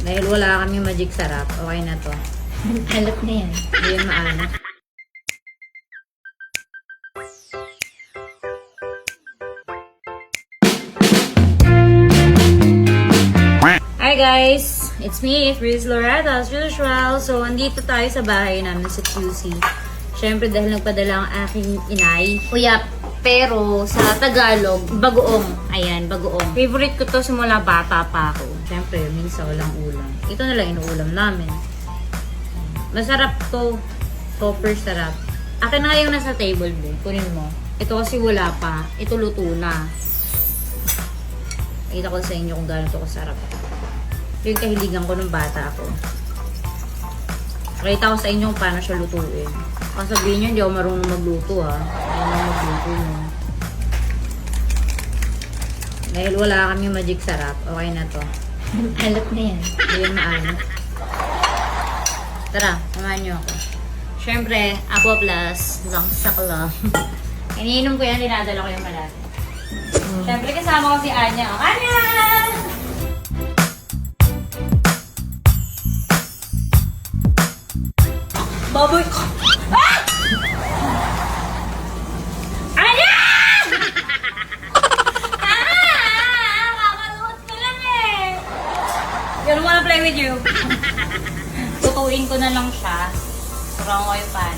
Dahil wala kami magic sarap, okay na to. Alat na yan. Hindi yan maalat. Hi guys! It's me, Riz Loretta, as usual. So, andito tayo sa bahay namin sa QC. Siyempre, dahil nagpadala ang aking inay. Uyap, pero sa Tagalog, bagoong. Ayan, bagoong. Favorite ko to simula bata pa ako. Siyempre, minsan walang ulam. Ito na lang inuulam namin. Masarap to. Super sarap. Akin na yung nasa table mo. Kunin mo. Ito kasi wala pa. Ito luto na. Kita ko sa inyo kung gaano to kasarap. Ito yung kahiligan ko nung bata ako. Pakita ko sa inyo kung paano siya lutuin. Kung sabihin nyo, hindi ako marunong magluto ha. Hindi ako magluto mo. Dahil wala kami magic sarap, okay na to. Alat na yan. Hindi yan maalat. Tara, samahan niyo ako. Siyempre, Aqua Plus, lang sakla. Iniinom ko yan, dinadala ko yung malaki. Siyempre, kasama ko si Anya. O, Anya! Baboy ko! Ah! Anya! ah! Kakaluot ko lang eh! You don't wanna play with you. Tutuin ko na lang siya. Ko yung pan.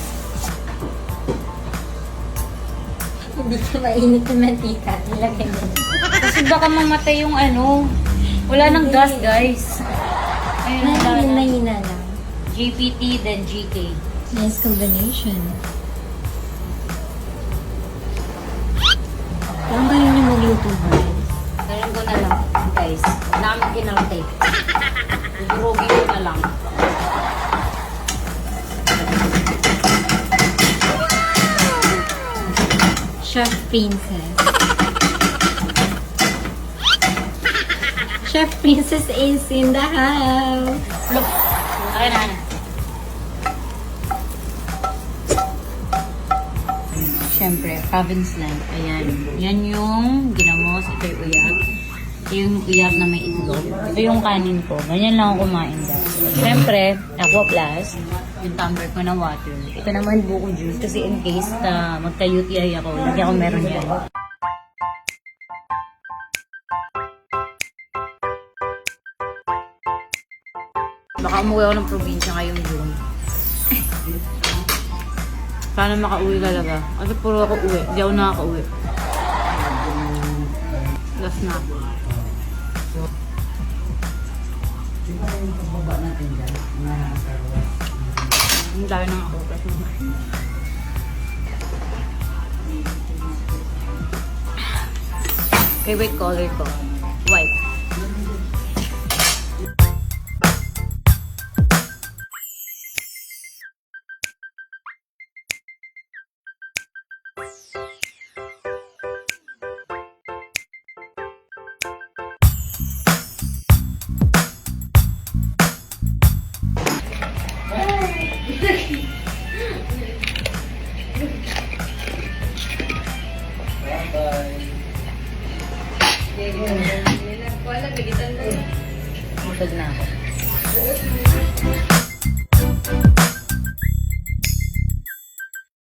Hindi ka mainit na mantika. Nilagay mo. Kasi baka mamatay yung ano. Wala nang gas, guys. Ayun dala. mahina lang. GPT, then GK. Nice combination. Parang kayo niyo magluto ba? Guys. Huwag namin kinaltake. Durugin ko na lang. Chef Princess. Chef Princess is in the house. Look. Okay na. Siyempre, province life. Ayan. Yan yung ginamos. Ito yung uyag. Yung uyag na may itlog. Ito yung kanin ko. Ganyan lang ako kumain guys. Siyempre, aqua plus. Yung tumbler ko na water. Ito naman buko juice. Kasi in case na magka-UTI ako, hindi ako meron yan. Baka umuwi ako ng probinsya ngayong June. Sana makauwi talaga. Kasi puro ako uwi. Hindi ako nakaka-uwi. Last na. Ang dami ng ako. Favorite color ko? White. Busog na. Ako.